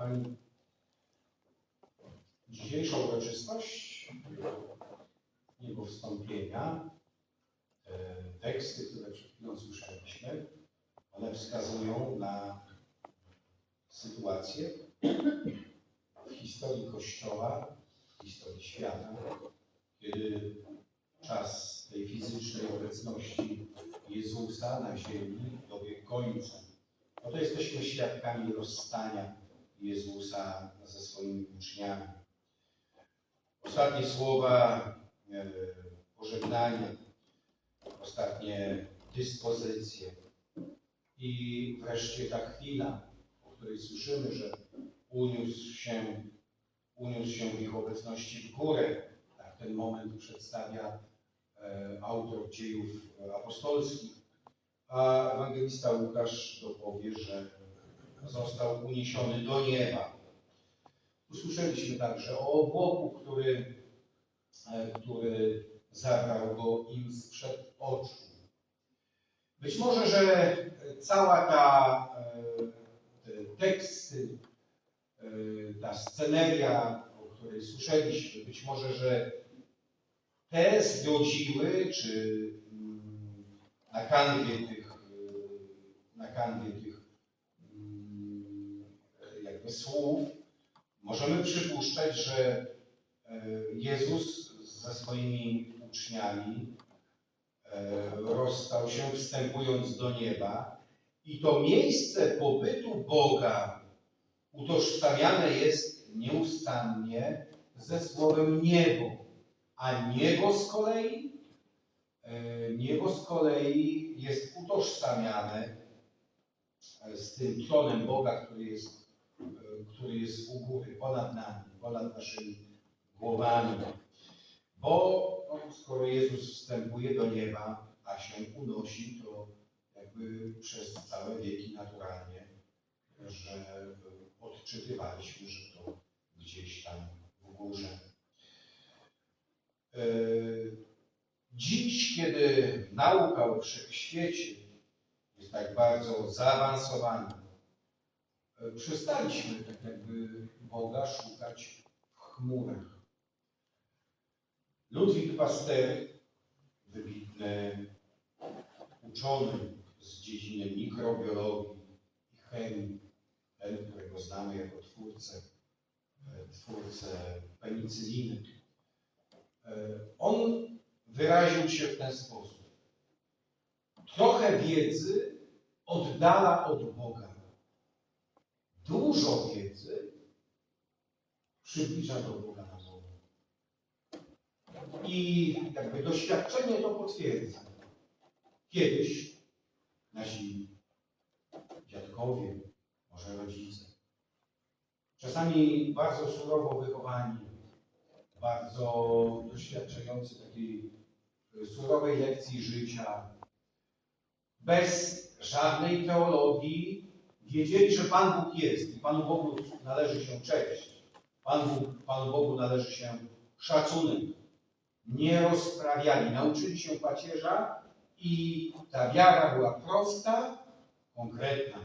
Kochani, dzisiejsza uroczystość jego wstąpienia, te teksty, które przed chwilą słyszeliśmy, one wskazują na sytuację w historii Kościoła, w historii świata, kiedy czas tej fizycznej obecności Jezusa na ziemi dobiegł końca. No to jesteśmy świadkami rozstania Jezusa ze swoimi uczniami. Ostatnie słowa e, pożegnania, ostatnie dyspozycje i wreszcie ta chwila, o której słyszymy, że uniósł się, uniósł się w ich obecności w górę. Tak ten moment przedstawia e, autor dziejów apostolskich. A ewangelista Łukasz dopowie, że został uniesiony do nieba. Usłyszeliśmy także o obłoku, który, e, który zabrał go im sprzed oczu. Być może, że cała ta, e, te teksty, e, ta sceneria, o której słyszeliśmy, być może, że te zgodziły, czy mm, na kanwie tych, na kanwie tych słów, możemy przypuszczać, że e, Jezus ze swoimi uczniami e, rozstał się wstępując do nieba i to miejsce pobytu Boga utożsamiane jest nieustannie ze słowem niebo, a niebo z kolei e, niebo z kolei jest utożsamiane z tym tronem Boga, który jest, który jest u góry, ponad nami, ponad naszymi głowami. Bo no, skoro Jezus wstępuje do nieba, a się unosi, to jakby przez całe wieki naturalnie, że e, odczytywaliśmy, że to gdzieś tam w górze. E, Dziś, kiedy nauka o wszechświecie jest tak bardzo zaawansowana, e, przestaliśmy tak jakby Boga szukać w chmurach. Ludwik Pasteur, wybitny uczony z dziedziny mikrobiologii i chemii, którego znamy jako twórcę, e, twórcę penicyliny, e, on wyraził się w ten sposób. Trochę wiedzy oddala od Boga. Dużo wiedzy przybliża do Boga na zło. I jakby doświadczenie to potwierdza. Kiedyś nasi dziadkowie, może rodzice, czasami bardzo surowo wychowani, bardzo doświadczający takiej surowej lekcji życia, bez żadnej teologii, wiedzieli, że Pan Bóg jest i Panu Bogu należy się cześć. Pan Bóg, Panu Bogu należy się szacunek. Nie rozprawiali, nauczyli się pacierza i ta wiara była prosta, konkretna.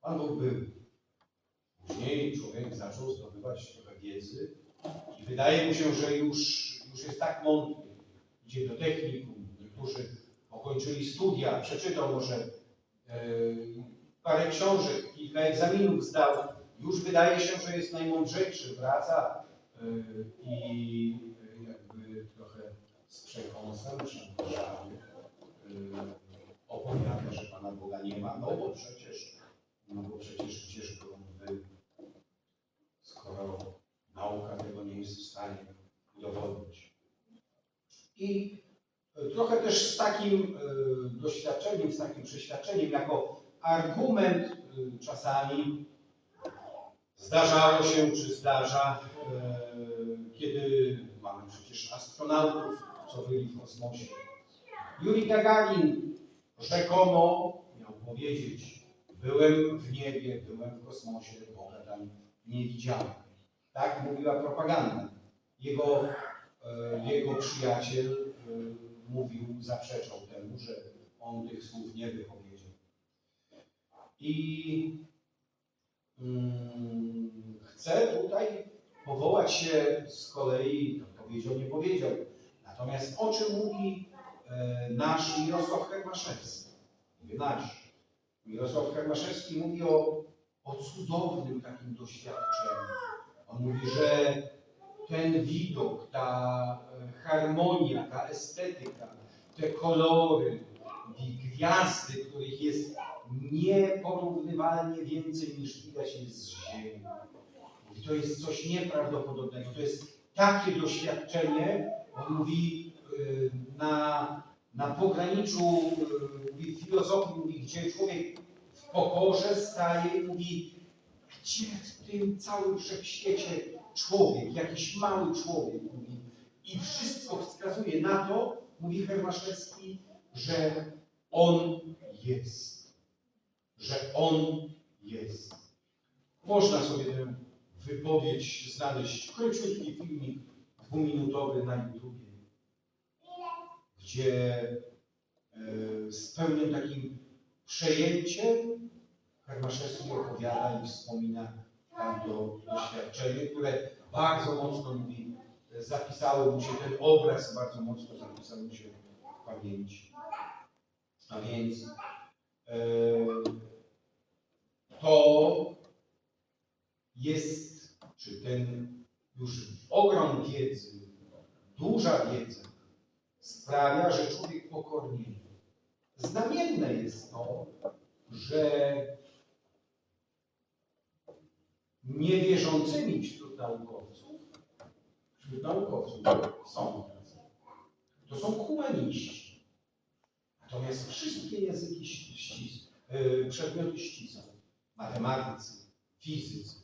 Pan Bóg był. Później człowiek zaczął zdobywać trochę wiedzy i wydaje mu się, że już, już jest tak mądry. Idzie do technikum, niektórzy pokończyli studia, przeczytał może e, parę książek, kilka egzaminów zdał. Już wydaje się, że jest najmądrzejszy, wraca e, i e, jakby trochę z przekąsem, szantażami opowiada, że Pana Boga nie ma, no bo przecież, no bo przecież gdzież był, skoro nauka tego nie jest w stanie udowodnić. I trochę też z takim e, doświadczeniem, z takim przeświadczeniem, jako argument e, czasami zdarzało się, czy zdarza, e, kiedy mamy przecież astronautów, co byli w kosmosie. Juri Gagarin rzekomo miał powiedzieć, byłem w niebie, byłem w kosmosie, Boga tam nie widziałem. Tak mówiła propaganda. Jego, e, jego przyjaciel mówił, zaprzeczał temu, że on tych słów nie wypowiedział. I mm, Chcę tutaj powołać się z kolei, to powiedział, nie powiedział, natomiast o czym mówi e, nasz Mirosław Hermaszewski? Mówię nasz. Mirosław Hermaszewski mówi o, o cudownym takim doświadczeniu. On mówi, że ten widok, ta e, harmonia, ta estetyka, te kolory, gwiazdy, których jest nieporównywalnie więcej niż widać jest z Ziemi. Mówi, to jest coś nieprawdopodobnego. To jest takie doświadczenie, on mówi, y, na, na pograniczu y, mówi, filozofii, mówi, gdzie człowiek w pokorze staje, mówi, gdzie w tym całym wszechświecie człowiek, jakiś mały człowiek, mówi, i wszystko wskazuje na to, mówi Hermaszewski, że on jest. Że On jest. Można sobie tę wypowiedź znaleźć, króciutki filmik dwuminutowy na YouTubie, gdzie e, z pełnym takim przejęciem Hermaszewski opowiada i wspomina tamto doświadczenie, które bardzo mocno mówi, zapisało mu się ten obraz, bardzo mocno zapisał mu się w pamięci. A więc e, to jest, czy ten już ogrom wiedzy, duża wiedza sprawia, że człowiek pokornieje. Znamienne jest to, że niewierzącymi wśród naukowców, wśród naukowców są. To są humaniści. Natomiast wszystkie języki ścis, yy, przedmioty ścisłe, matematycy, fizycy,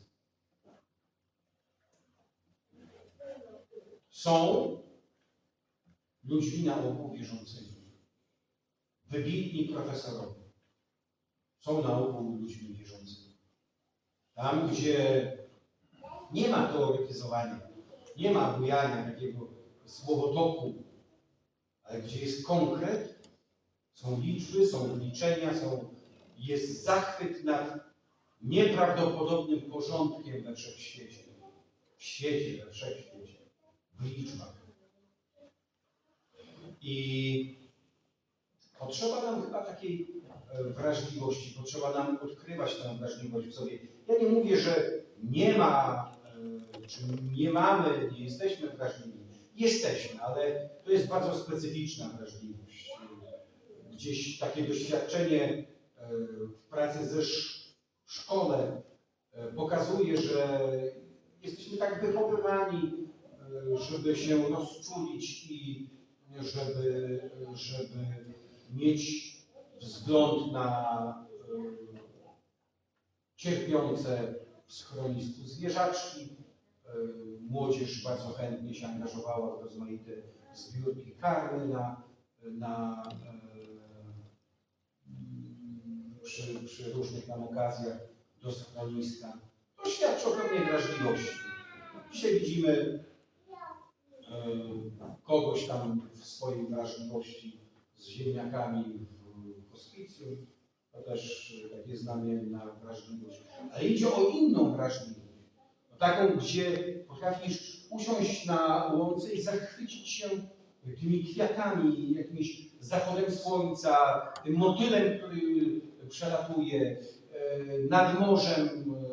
są ludźmi na ogół wierzącymi. Wybitni profesorowie są na ogół ludźmi wierzącymi. Tam, gdzie nie ma teoretyzowania, nie ma bujania takiego słowotoku, ale gdzie jest konkret, są liczby, są liczenia, są, jest zachwyt nad nieprawdopodobnym porządkiem we wszechświecie. W świecie, we wszechświecie. W liczbach. I potrzeba nam chyba takiej e, wrażliwości, potrzeba nam odkrywać tę wrażliwość w sobie. Ja nie mówię, że nie ma, e, czy nie mamy, nie jesteśmy wrażliwi. Jesteśmy, ale to jest bardzo specyficzna wrażliwość. Gdzieś takie doświadczenie e, w pracy ze sz- szkole e, pokazuje, że jesteśmy tak wychowywani, e, żeby się rozczulić i żeby, żeby mieć wzgląd na e, cierpiące w schronisku zwierzaczki. Młodzież bardzo chętnie się angażowała w rozmaite zbiórki karmy na, na, przy, przy różnych nam okazjach do schroniska. To świadczy o pewnej wrażliwości. Dzisiaj widzimy e, kogoś tam w swojej wrażliwości z ziemniakami w hospicjum. To też takie znamienna wrażliwość. Ale idzie o inną wrażliwość. O taką, gdzie potrafisz usiąść na łące i zachwycić się tymi kwiatami, jakimś zachodem słońca, tym motylem, który przelatuje nad morzem, e,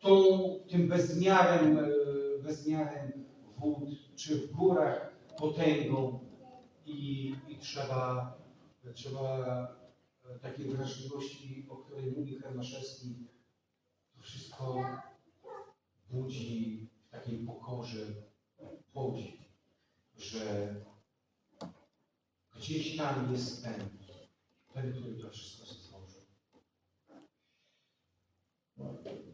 tą, tym bezmiarem, e, bezmiarem wód, czy w górach potęgą i, i trzeba, trzeba e, takiej wrażliwości, o której mówi Hermaszewski, to wszystko budzi w takiej pokorze podziw, że gdzieś tam jest ten, ten, który to wszystko stworzył.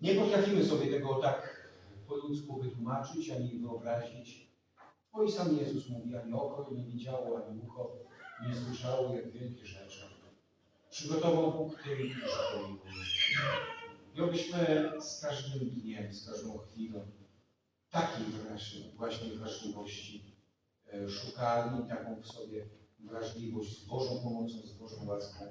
Nie potrafimy sobie tego tak po ludzku wytłumaczyć, ani wyobrazić, bo i sam Jezus mówi, ani oko nie widziało, ani ucho nie słyszało, jak wielkie rzeczy. Przygotował Bóg tym, którzy I obyśmy z każdym dniem, z każdą chwilą takiej właśnie wrażliwości e, szukali, taką w sobie wrażliwość z Bożą pomocą, z Bożą łaską